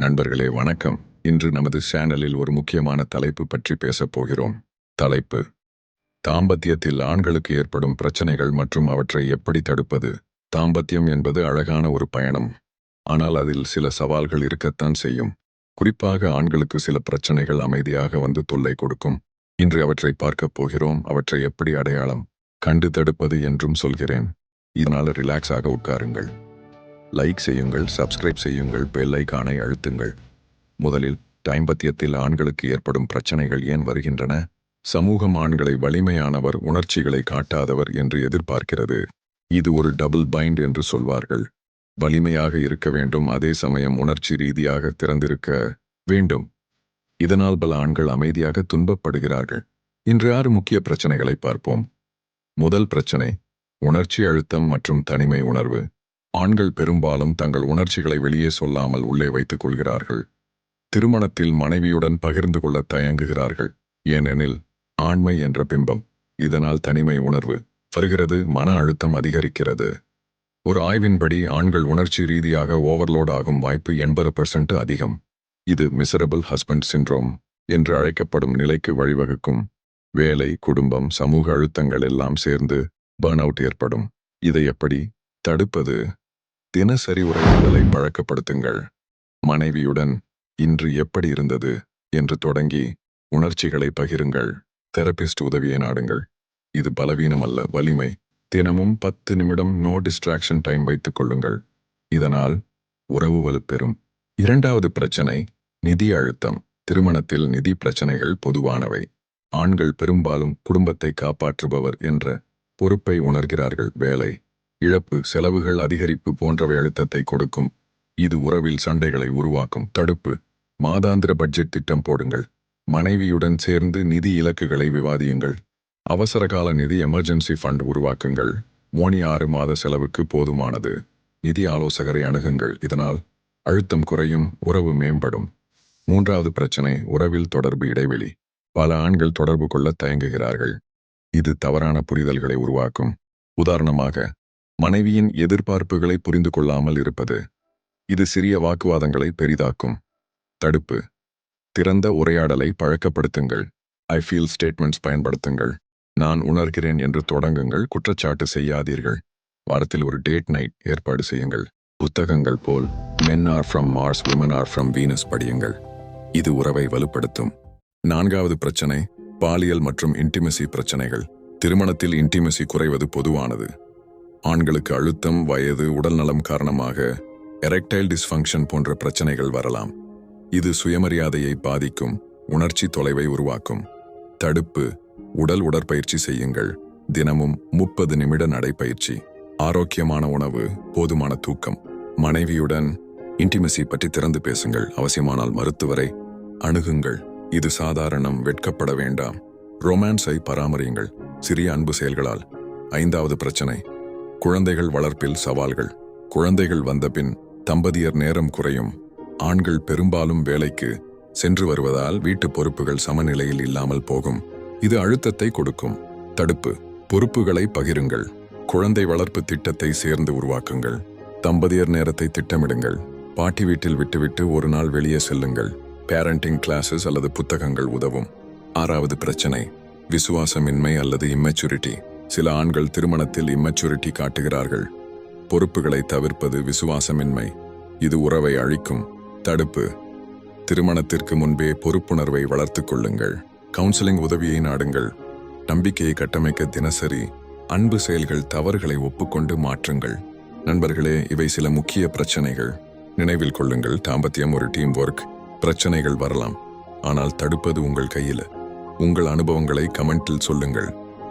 நண்பர்களே வணக்கம். இன்று நமது சேனலில் ஒரு முக்கியமான தலைப்பு பற்றி பேசப் போகிறோம். தலைப்பு தாம்பத்தியத்தில் ஆண்களுக்கு ஏற்படும் பிரச்சனைகள் மற்றும் அவற்றை எப்படி தடுப்பது? தாம்பத்தியம் என்பது அழகான ஒரு பயணம். ஆனால் அதில் சில சவால்கள் இருக்கத்தான் செய்யும். குறிப்பாக ஆண்களுக்கு சில பிரச்சனைகள் அமைதியாக வந்து தொல்லை கொடுக்கும். இன்று அவற்றை பார்க்கப் போகிறோம். அவற்றை எப்படி அடையாளம் கண்டு தடுப்பது என்றும் சொல்கிறேன். இதனால் ரிலாக்ஸாக உட்காருங்கள். லைக் செய்யுங்கள் சப்ஸ்கிரைப் செய்யுங்கள் பெல் அழுத்துங்கள். முதலில் டைம்பத்தியத்தில் ஆண்களுக்கு ஏற்படும் பிரச்சனைகள் ஏன் வருகின்றன? சமூகம் ஆண்களை வலிமையானவர் உணர்ச்சிகளை காட்டாதவர் என்று எதிர்பார்க்கிறது. இது ஒரு டபுள் பைண்ட் என்று சொல்வார்கள். வலிமையாக இருக்க வேண்டும் அதே சமயம் உணர்ச்சி ரீதியாக திறந்திருக்க வேண்டும். இதனால் பல ஆண்கள் அமைதியாக துன்பப்படுகிறார்கள். இன்று ஆறு முக்கிய பிரச்சனைகளை பார்ப்போம். முதல் பிரச்சனை உணர்ச்சி அழுத்தம் மற்றும் தனிமை உணர்வு. ஆண்கள் பெரும்பாலும் தங்கள் உணர்ச்சிகளை வெளியே சொல்லாமல் உள்ளே வைத்துக் கொள்கிறார்கள். திருமணத்தில் மனைவியுடன் பகிர்ந்து கொள்ள தயங்குகிறார்கள். ஏனெனில் ஆண்மை என்ற பிம்பம் இதனால் தனிமை உணர்வு வருகிறது மன அழுத்தம் அதிகரிக்கிறது. ஒரு ஆய்வின்படி ஆண்கள் உணர்ச்சி ரீதியாக ஓவர்லோட் ஆகும் வாய்ப்பு எண்பது பெர்சன்ட் அதிகம். இது மிசரபிள் ஹஸ்பண்ட் சின்ரோம் என்று அழைக்கப்படும் நிலைக்கு வழிவகுக்கும். வேலை குடும்பம் சமூக அழுத்தங்கள் எல்லாம் சேர்ந்து பர்ன் அவுட் ஏற்படும். இதை எப்படி தடுப்பது? தினசரி உரையாடலை பழக்கப்படுத்துங்கள். மனைவியுடன் இன்று எப்படி இருந்தது என்று தொடங்கி உணர்ச்சிகளை பகிருங்கள். தெரபிஸ்ட் உதவியை நாடுங்கள். இது பலவீனம் அல்ல வலிமை. தினமும் பத்து நிமிடம் நோ டிஸ்ட்ராக்ஷன் டைம் வைத்துக் கொள்ளுங்கள். இதனால் உறவு வலுப்பெறும் இரண்டாவது பிரச்சனை நிதி அழுத்தம். திருமணத்தில் நிதி பிரச்சனைகள் பொதுவானவை. ஆண்கள் பெரும்பாலும் குடும்பத்தை காப்பாற்றுபவர் என்ற பொறுப்பை உணர்கிறார்கள் வேலை. இழப்பு செலவுகள் அதிகரிப்பு போன்றவை அழுத்தத்தை கொடுக்கும். இது உறவில் சண்டைகளை உருவாக்கும். தடுப்பு. மாதாந்திர பட்ஜெட் திட்டம் போடுங்கள். மனைவியுடன் சேர்ந்து நிதி இலக்குகளை விவாதியுங்கள். அவசரகால நிதி எமர்ஜென்சி ஃபண்ட் உருவாக்குங்கள். மோனி ஆறு மாத செலவுக்கு போதுமானது. நிதி ஆலோசகரை அணுகுங்கள். இதனால் அழுத்தம் குறையும் உறவு மேம்படும். மூன்றாவது பிரச்சனை உறவில் தொடர்பு இடைவெளி. பல ஆண்கள் தொடர்பு கொள்ள தயங்குகிறார்கள். இது தவறான புரிதல்களை உருவாக்கும். உதாரணமாக மனைவியின் எதிர்பார்ப்புகளை புரிந்து கொள்ளாமல் இருப்பது இது சிறிய வாக்குவாதங்களை பெரிதாக்கும். தடுப்பு. திறந்த உரையாடலை பழக்கப்படுத்துங்கள். ஐ ஃபீல் ஸ்டேட்மெண்ட்ஸ் பயன்படுத்துங்கள். நான் உணர்கிறேன் என்று தொடங்குங்கள். குற்றச்சாட்டு செய்யாதீர்கள். வாரத்தில் ஒரு டேட் நைட் ஏற்பாடு செய்யுங்கள். புத்தகங்கள் போல் men are from Mars women are from Venus படியுங்கள். இது உறவை வலுப்படுத்தும். நான்காவது பிரச்சனை பாலியல் மற்றும் இன்டிமசி பிரச்சனைகள். திருமணத்தில் இன்டிமசி குறைவது பொதுவானது. ஆண்களுக்கு அழுத்தம் வயது உடல்நலம் காரணமாக எரெக்டைல் டிஸ்ஃபங்க்ஷன் போன்ற பிரச்சனைகள் வரலாம். இது சுயமரியாதையை பாதிக்கும் உணர்ச்சி தொலைவை உருவாக்கும். தடுப்பு உடல் உடற்பயிற்சி செய்யுங்கள். தினமும் முப்பது நிமிட நடைப்பயிற்சி. ஆரோக்கியமான உணவு போதுமான தூக்கம். மனைவியுடன் இன்டிமசி பற்றி திறந்து பேசுங்கள். அவசியமானால் மருத்துவரை அணுகுங்கள். இது சாதாரணம் வெட்கப்பட வேண்டாம். ரொமான்ஸை பராமரியுங்கள். சிறிய அன்பு செயல்களால். ஐந்தாவது பிரச்சனை குழந்தைகள் வளர்ப்பில் சவால்கள். குழந்தைகள் வந்தபின் தம்பதியர் நேரம் குறையும். ஆண்கள் பெரும்பாலும் வேலைக்கு சென்று வருவதால் வீட்டு பொறுப்புகள் சமநிலையில் இல்லாமல் போகும். இது அழுத்தத்தை கொடுக்கும். தடுப்பு. பொறுப்புகளை பகிருங்கள். குழந்தை வளர்ப்பு திட்டத்தை சேர்ந்து உருவாக்குங்கள். தம்பதியர் நேரத்தை திட்டமிடுங்கள். பாட்டி வீட்டில் விட்டுவிட்டு ஒரு நாள் வெளியே செல்லுங்கள். பேரண்டிங் கிளாஸஸ் அல்லது புத்தகங்கள் உதவும். ஆறாவது பிரச்சனை. விசுவாசமின்மை அல்லது இம்மெச்சூரிட்டி சில ஆண்கள் திருமணத்தில் இம்மச்சுரிட்டி காட்டுகிறார்கள். பொறுப்புகளை தவிர்ப்பது விசுவாசமின்மை. இது உறவை அழிக்கும். தடுப்பு. திருமணத்திற்கு முன்பே பொறுப்புணர்வை வளர்த்து கொள்ளுங்கள். கவுன்சிலிங் உதவியை நாடுங்கள். நம்பிக்கையை கட்டமைக்க தினசரி அன்பு செயல்கள் தவறுகளை ஒப்புக்கொண்டு மாற்றுங்கள். நண்பர்களே இவை சில முக்கிய பிரச்சனைகள். நினைவில் கொள்ளுங்கள் தாம்பத்தியம் ஒரு டீம் ஒர்க் பிரச்சனைகள் வரலாம். ஆனால் தடுப்பது உங்கள் கையில். உங்கள் அனுபவங்களை கமெண்டில் சொல்லுங்கள்.